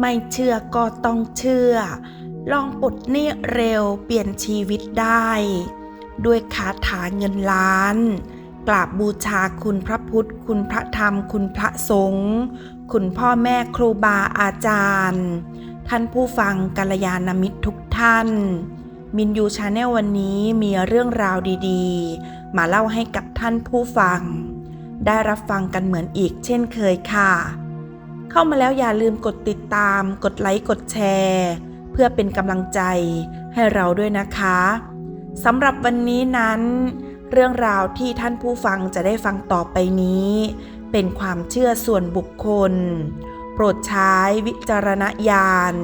ไม่เชื่อก็ต้องเชื่อ ลองปลดหนี้เร็วเปลี่ยนชีวิตได้ ด้วยคาถาเงินล้านกราบบูชาคุณพระพุทธ คุณพระธรรม คุณพระสงฆ์คุณพ่อแม่ครูบาอาจารย์ ท่านผู้ฟังกัลยาณมิตรทุกท่าน มินยูชาแนลวันนี้มีเรื่องราวดีๆ มาเล่าให้กับท่านผู้ฟัง ได้รับฟังกันเหมือนอีกเช่นเคยค่ะ เข้ามาแล้วอย่าลืมกดติดตาม กดไลค์กดแชร์ เพื่อเป็นกำลังใจให้เราด้วยนะคะสำหรับวันนี้นั้น เรื่องราวที่ท่านผู้ฟังจะได้ฟังต่อไปนี้ เป็นความเชื่อส่วนบุคคล โปรดใช้วิจารณญาณ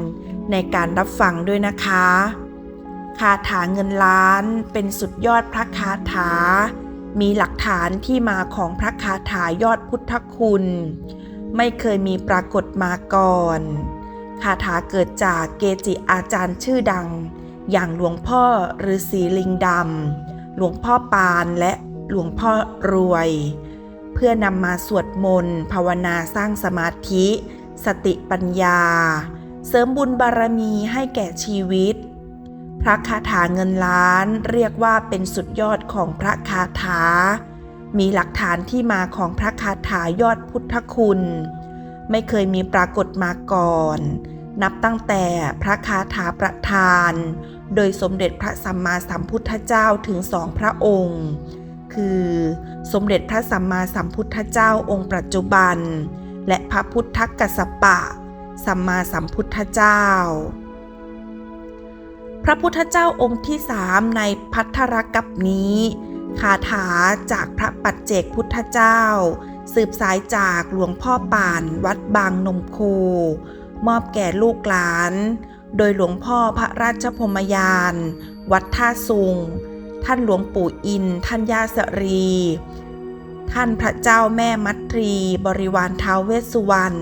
ในการรับฟังด้วยนะคะคาถาเงินล้านเป็นสุดยอดพระคาถา มีหลักฐานที่มาของพระคาถายอดพุทธคุณ ไม่เคยมีปรากฏมาก่อนคาถาเกิดจากเกจิอาจารย์ชื่อดัง อย่างหลวงพ่อฤาษีลิงดำหลวงพ่อปานและหลวงพ่อรวย เพื่อนำมาสวดมนต์ภาวนาสร้างสมาธิ สติปัญญา เสริมบุญบารมีให้แก่ชีวิต พระคาถาเงินล้านเรียกว่าเป็นสุดยอดของพระคาถา มีหลักฐานที่มาของพระคาถายอดพุทธคุณ ไม่เคยมีปรากฏมาก่อน นับตั้งแต่พระคาถาประธาน โดยสมเด็จพระสัมมาสัมพุทธเจ้าถึงสองพระองค์ คือสมเด็จพระสัมมาสัมพุทธเจ้าองค์ปัจจุบัน และพระพุทธกัสสปะ สัมมาสัมพุทธเจ้าพระพุทธเจ้าองค์ที่สามในพัทธรกับนี้ คาถาจากพระปัจเจกพุทธเจ้า สืบสายจากหลวงพ่อป่านวัดบางนมโค มอบแก่ลูกหลาน โดยหลวงพ่อพระราชพมยาน วัดท่าซุง ท่านหลวงปู่อิน ท่านย่าสรี ท่านพระเจ้าแม่มัตรี บริวารท้าวเวสสุวรรณ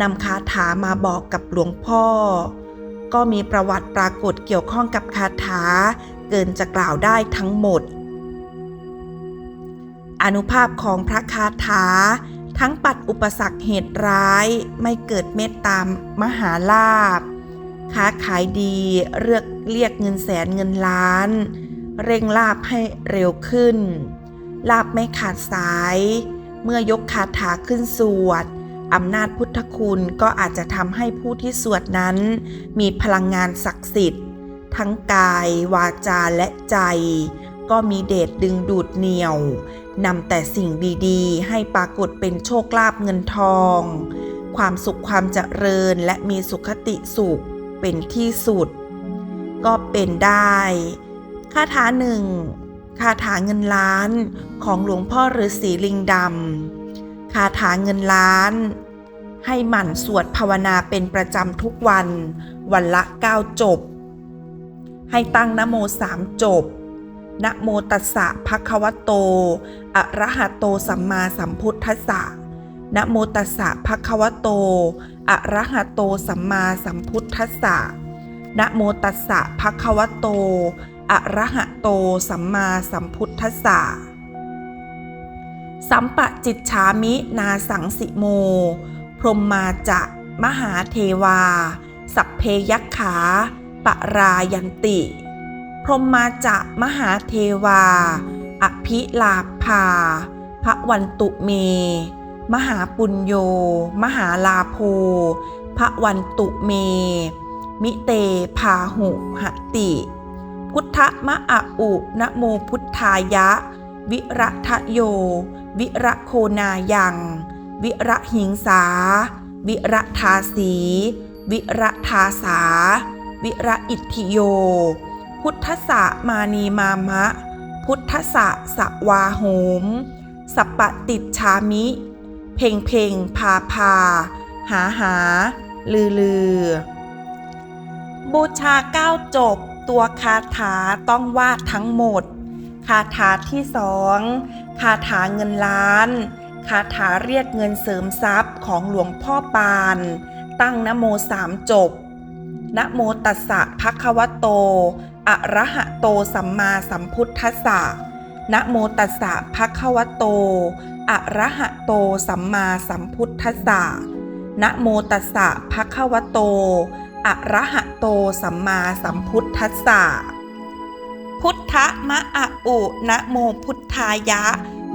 นำคาถามาบอกกับหลวงพ่อ ก็มีประวัติปรากฏเกี่ยวข้องกับคาถาเกินจะกล่าวได้ทั้งหมด อนุภาพของพระคาถา ทั้งปัดอุปสรรคเหตุร้ายไม่เกิดเมตตามมหาลาภค้าขายดีเลือกเรียกเงินแสนเงินล้าน เร่งลาบให้เร็วขึ้น ลาบไม่ขาดสาย เมื่อยกคาถาขึ้นสวดอำนาจพุทธคุณก็อาจจะทำให้ผู้ที่สวดนั้น มีพลังงานศักดิ์สิทธิ์ ทั้งกาย วาจาและใจ ก็มีเดชดึงดูดเหนี่ยว นำแต่สิ่งดีๆ ให้ปรากฏเป็นโชคลาภเงินทอง ความสุขความเจริญและมีสุขติสุขเป็นที่สุด ก็เป็นได้คาถาหนึ่งคาถาเงินล้านของหลวงพ่อฤาษีลิงดำคาถาเงินล้าน ให้หมั่นสวดภาวนาเป็นประจำทุกวัน วันละเก้าจบ ให้ตั้งนโมสามจบ นะโมตัสสะภะคะวะโต อะระหะโตสัมมาสัมพุทธัสสะนะโมตัสสะภะคะวะโต อะระหะโตสัมมาสัมพุทธัสสะนะโมตัสสะภะคะวะโต อะระหะโตสัมมาสัมพุทธัสสะ สัมปะจิตฉามินาสังสิโม พรหมมาจะมหาเทวา สัพเพยักขา ปะรายันติ รหมมาจะมหาเทวา อภิลาภา พระวันตุเม มหาปุญโย มหาลาโภ พระวันตุเม มิเตพาหุหติ พุทธมะอะอุนะโมพุทธายะ วิระทะโย วิระโคนายัง วิระหิงสา วิระทาสี วิระทาสา วิระอิทธิโย พุทธะมานีมามะ พุทธะสะวาโหม สัปปติดชามิ เพ่งเพ่งพาพา หาหา ลือลือ บูชาเก้าจบ ตัวคาถาต้องวาดทั้งหมด คาถาที่สองคาถาเงินล้าน คาถาเรียกเงินเสริมทรัพย์ของหลวงพ่อปาน ตั้งนโมสามจบนะโมตัสสะภะคะวะโต อะระหะโตสัมมาสัมพุทธัสสะนะโมตัสสะภะคะวะโต อะระหะโตสัมมาสัมพุทธัสสะนะโมตัสสะภะคะวะโต อะระหะโตสัมมาสัมพุทธัสสะ พุทธมะอะอุนะโมพุทธายะ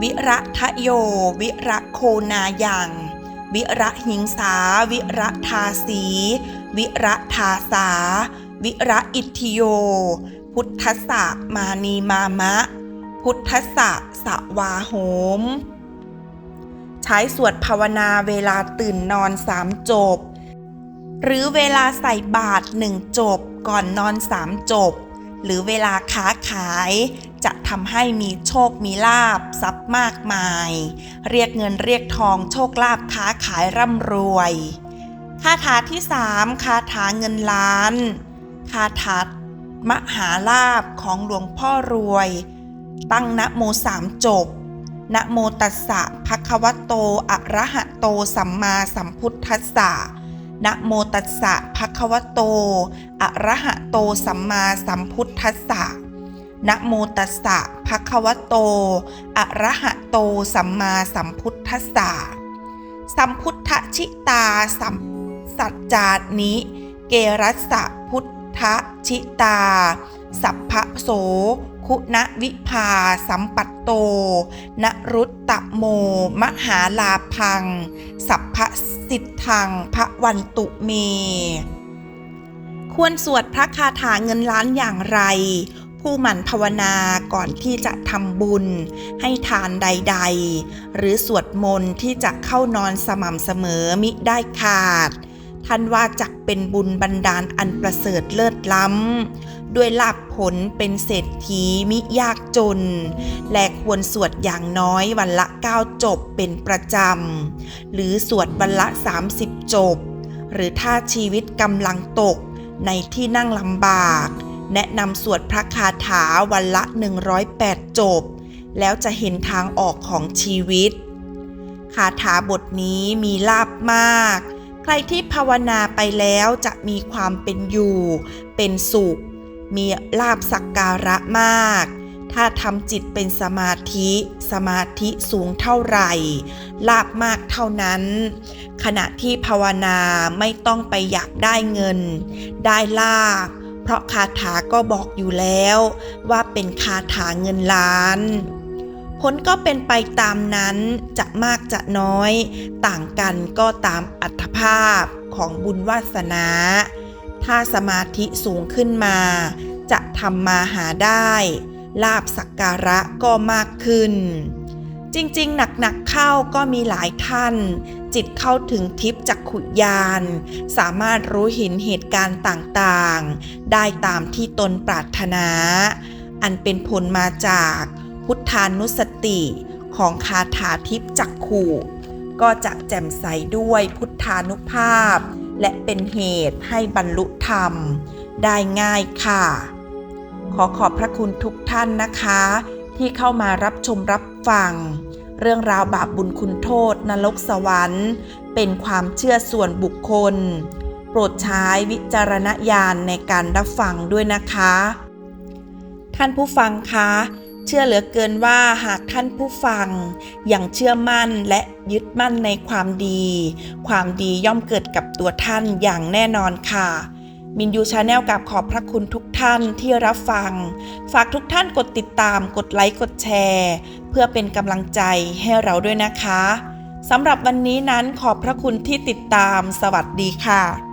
วิระทะโย วิระโคนายัง วิระหิงสา วิระทาสี วิระทาสา วิระอิทิโย พุทธสะมานีมามะ พุทธสะสวาโหม ใช้สวดภาวนาเวลาตื่นนอนสามจบ หรือเวลาใส่บาตรหนึ่งจบก่อนนอนสามจบ หรือเวลาค้าขาย จะทำให้มีโชคมีลาบทรัพย์มากมาย เรียกเงินเรียกทองโชคลาภค้าขายร่ำรวยคาถาที่สามคาถาเงินล้าน คาถามหาลาภของหลวงพ่อรวย ตั้งนะโมสามจบนะโมตัสสะภะคะวะโต อะระหะโต สัมมาสัมพุทธัสสะนะโมตัสสะภะคะวะโต อะระหะโต สัมมาสัมพุทธัสสะนะโมตัสสะภะคะวะโต อะระหะโต สัมมาสัมพุทธัสสะ สัมพุทธชิตาสัมสัจจานิ เกรัสสะพุท ธชิตา สัพพะโส คุณวิภา สัมปัตโต นรุตตะโม มหาลาพัง สัพพะสิทธังพระวันตุเม ควรสวดพระคาถาเงินล้านอย่างไรผู้หมั่นภาวนาก่อนที่จะทำบุญ ให้ทานใด ๆ หรือสวดมนต์ที่จะเข้านอนสม่ำเสมอมิได้ขาด ท่านว่าจักเป็นบุญบันดาลอันประเสริฐเลิศล้ำ ด้วยลาภผลเป็นเศรษฐีมิยากจน และควรสวดอย่างน้อยวันละ 9 จบเป็นประจำ หรือสวดวันละ 30 จบ หรือถ้าชีวิตกำลังตกในที่นั่งลำบาก แนะนำสวดพระคาถาวันละ 108 จบ แล้วจะเห็นทางออกของชีวิต คาถาบทนี้มีลาบมาก ใครที่ภาวนาไปแล้วจะมีความเป็นอยู่ เป็นสุข มีลาบสักการะมาก ถ้าทำจิตเป็นสมาธิ สมาธิสูงเท่าไหร่ ลาบมากเท่านั้น ขณะที่ภาวนาไม่ต้องไปอยากได้เงิน ได้ลาบ เพราะคาถาก็บอกอยู่แล้ว ว่าเป็นคาถาเงินล้าน ผลก็เป็นไปตามนั้นจะมากจะน้อย ต่างกันก็ตามอัตภาพของบุญวาสนา ถ้าสมาธิสูงขึ้นมา จะทำมาหาได้ ลาบสักการะก็มากขึ้น จริงๆ หนักๆเข้าก็มีหลายท่าน จิตเข้าถึงทิพย์จักขุยาน สามารถรู้เห็นเหตุการณ์ต่างๆ ได้ตามที่ตนปรารถนา อันเป็นผลมาจาก พุทธานุสติของคาถาทิพย์จักขุก็จะแจ่มใสด้วยพุทธานุภาพ และเป็นเหตุให้บรรลุธรรม ได้ง่ายค่ะ ขอขอบพระคุณทุกท่านนะคะ ที่เข้ามารับชมรับฟัง เรื่องราวบาปบุญคุณโทษนรกสวรรค์ เป็นความเชื่อส่วนบุคคล โปรดใช้วิจารณญาณในการรับฟังด้วยนะคะ ท่านผู้ฟังคะ เชื่อเหลือเกินว่าหากท่านผู้ฟังยังเชื่อมั่นและยึดมั่นในความดี ความดีย่อมเกิดกับตัวท่านอย่างแน่นอนค่ะมินยูชาแนลกับขอบพระคุณทุกท่านที่รับฟัง ฝากทุกท่านกดติดตาม กดไลค์ กดแชร์ เพื่อเป็นกำลังใจให้เราด้วยนะคะ สำหรับวันนี้นั้นขอบพระคุณที่ติดตาม สวัสดีค่ะ